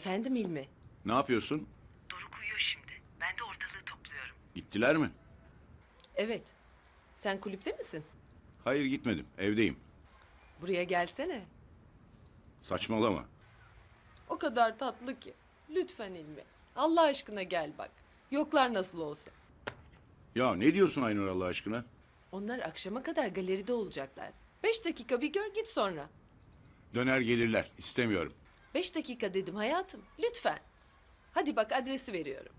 Efendim İlmi? Ne yapıyorsun? Doruk uyuyor şimdi. Ben de ortalığı topluyorum. Gittiler mi? Evet. Sen kulüpte misin? Hayır gitmedim. Evdeyim. Buraya gelsene. Saçmalama. O kadar tatlı ki. Lütfen İlmi. Allah aşkına gel bak. Yoklar nasıl olsa. Ya ne diyorsun Aynur Allah aşkına? Onlar akşama kadar galeride olacaklar. Beş dakika bir gör git sonra. Döner gelirler. İstemiyorum. Beş dakika dedim hayatım. Lütfen. Hadi bak adresi veriyorum.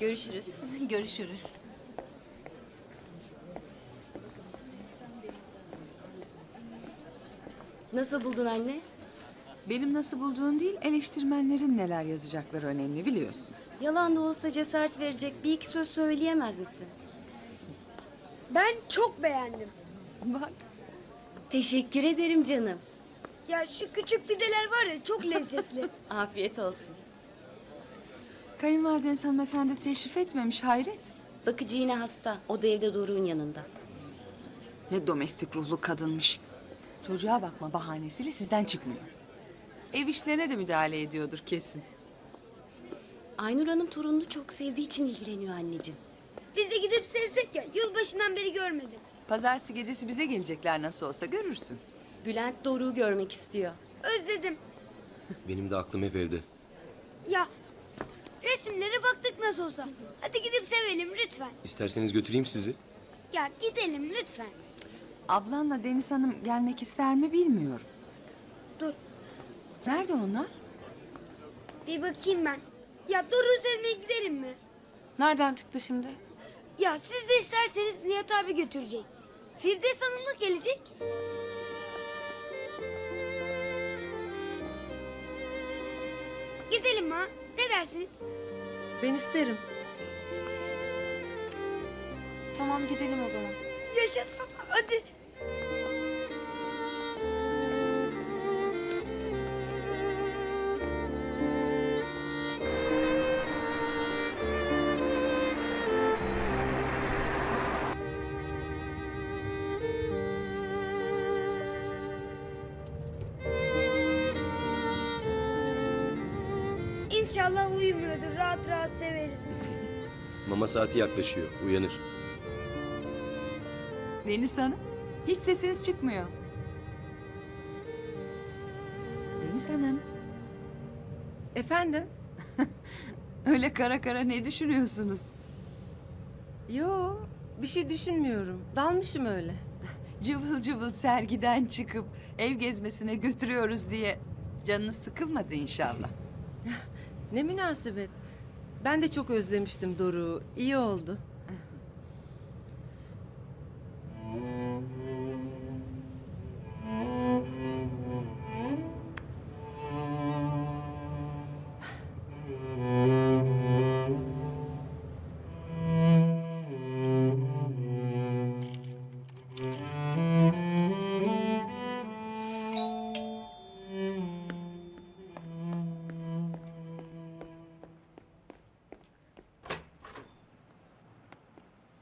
Görüşürüz. Görüşürüz. Nasıl buldun anne? Benim nasıl bulduğum değil, eleştirmenlerin neler yazacakları önemli biliyorsun. Yalan da olsa cesaret verecek bir iki söz söyleyemez misin? Ben çok beğendim. Bak, Teşekkür ederim canım. Ya şu küçük pideler var ya çok lezzetli. Afiyet olsun. kayınvalideniz hanımefendi teşrif etmemiş hayret. Bakıcı yine hasta. O da evde Doruk'un yanında. Ne domestik ruhlu kadınmış. Çocuğa bakma bahanesiyle sizden çıkmıyor. Ev işlerine de müdahale ediyordur kesin. Aynur Hanım torununu çok sevdiği için ilgileniyor anneciğim. Biz de gidip sevsek ya yılbaşından beri görmedim. Pazartesi gecesi bize gelecekler nasıl olsa görürsün. Bülent Doruk'u görmek istiyor. Özledim. Benim de aklım hep evde. Ya resimlere baktık nasıl olsa. Hadi gidip sevelim lütfen. İsterseniz götüreyim sizi. Ya gidelim lütfen. Ablanla Deniz Hanım gelmek ister mi bilmiyorum. Dur Nerede onlar? bir bakayım ben. Ya Doruk'u sevmeye gidelim mi? Nereden çıktı şimdi? Ya siz de isterseniz Nihat abi götürecek. Firdevs Hanım da gelecek. Gidelim ha. Ne dersiniz? Ben isterim. Tamam gidelim o zaman. Yaşasın hadi. İnşallah uyumuyordur. Rahat rahat severiz. Mama saati yaklaşıyor. Uyanır. Deniz Hanım, hiç sesiniz çıkmıyor. Deniz Hanım, Efendim? öyle kara kara ne düşünüyorsunuz? Yo, bir şey düşünmüyorum. Dalmışım öyle. Cıvıl cıvıl sergiden çıkıp ev gezmesine götürüyoruz diye canınız sıkılmadı inşallah. Ne münasebet. Ben de çok özlemiştim Doruk'u. İyi oldu.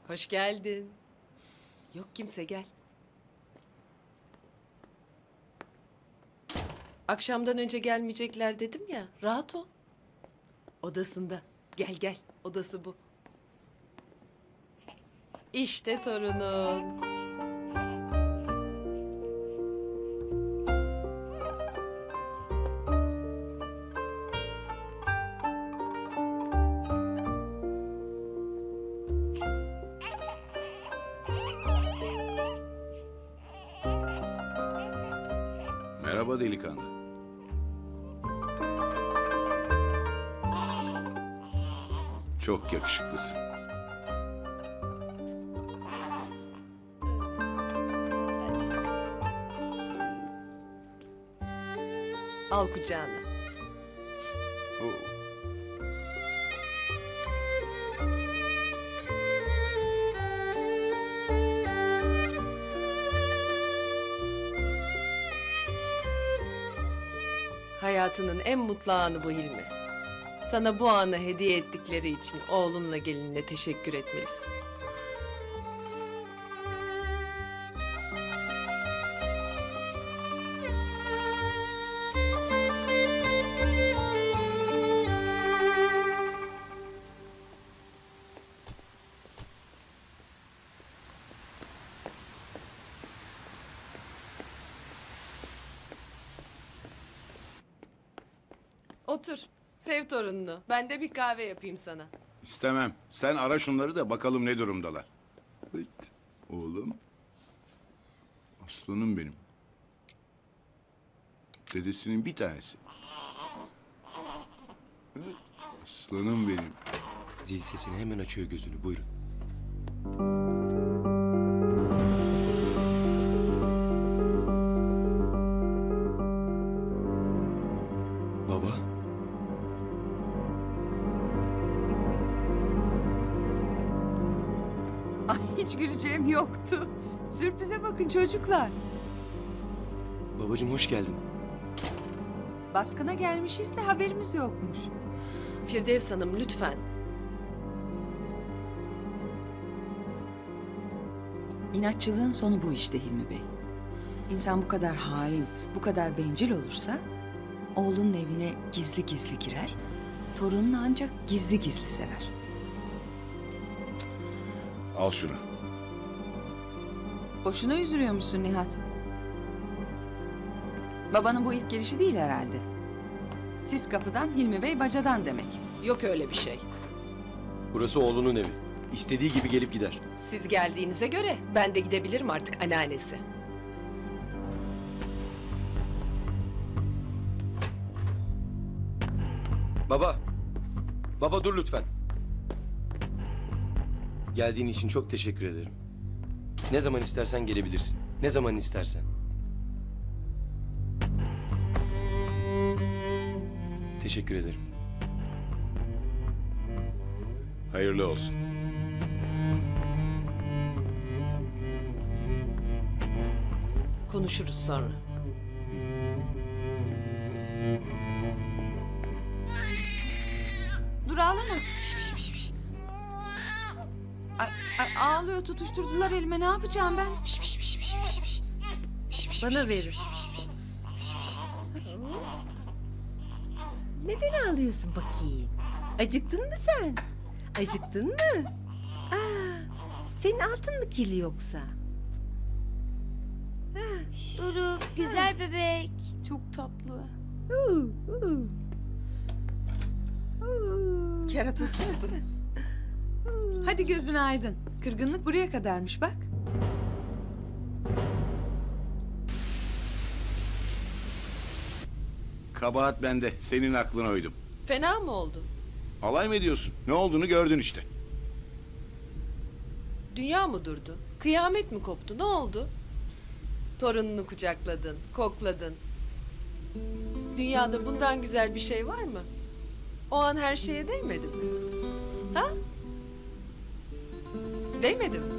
Hoş geldin. Yok kimse gel. Akşamdan önce gelmeyecekler dedim ya. Rahat ol. Odasında. Gel gel. Odası bu. İşte torunun. Merhaba delikanlı. Çok yakışıklısın. Al kucağına. Hayatının en mutlu anı bu Hilmi. Sana bu anı hediye ettikleri için oğlunla gelinle teşekkür etmelisin. Otur. Sev torununu. Ben de bir kahve yapayım sana. İstemem. Sen ara şunları da bakalım ne durumdalar. Hıt. Oğlum. Aslanım benim. Dedesinin bir tanesi. Hıt. Aslanım benim. Zil sesini hemen açıyor gözünü. Buyurun. Ay hiç güleceğim yoktu. Sürprize bakın çocuklar. Babacığım hoş geldin. Baskına gelmişiz de haberimiz yokmuş. Firdevs Hanım lütfen. İnatçılığın sonu bu işte Hilmi Bey. İnsan bu kadar hain, bu kadar bencil olursa... ...oğlunun evine gizli gizli girer... ...torununu ancak gizli gizli sever. Al şunu. Boşuna üzülüyormuşsun Nihat. Babanın bu ilk gelişi değil herhalde. Siz kapıdan, Hilmi Bey bacadan demek. Yok öyle bir şey. Burası oğlunun evi. İstediği gibi gelip gider. Siz geldiğinize göre ben de gidebilirim artık anneannesi. Baba. Baba dur lütfen. Geldiğin için çok teşekkür ederim. Ne zaman istersen gelebilirsin. Ne zaman istersen. Teşekkür ederim. Hayırlı olsun. Konuşuruz sonra. Dur ağlama. Şş, şş, ağlıyor tutuşturdular elime ne yapacağım ben? Bana verir. Neden ağlıyorsun bakayım? Acıktın mı sen? Acıktın mı? Aa, senin altın mı kirli yoksa? Doruk güzel bebek. Çok tatlı. Uu, uu. Uu. Kerata sustu. Hadi gözün aydın. Kırgınlık buraya kadarmış bak. Kabahat bende. Senin aklına uydum. Fena mı oldu? Alay mı ediyorsun? Ne olduğunu gördün işte. Dünya mı durdu? Kıyamet mi koptu? Ne oldu? Torununu kucakladın, kokladın. Dünyada bundan güzel bir şey var mı? O an her şeye değmedi mi? Ha? Değmedi mi?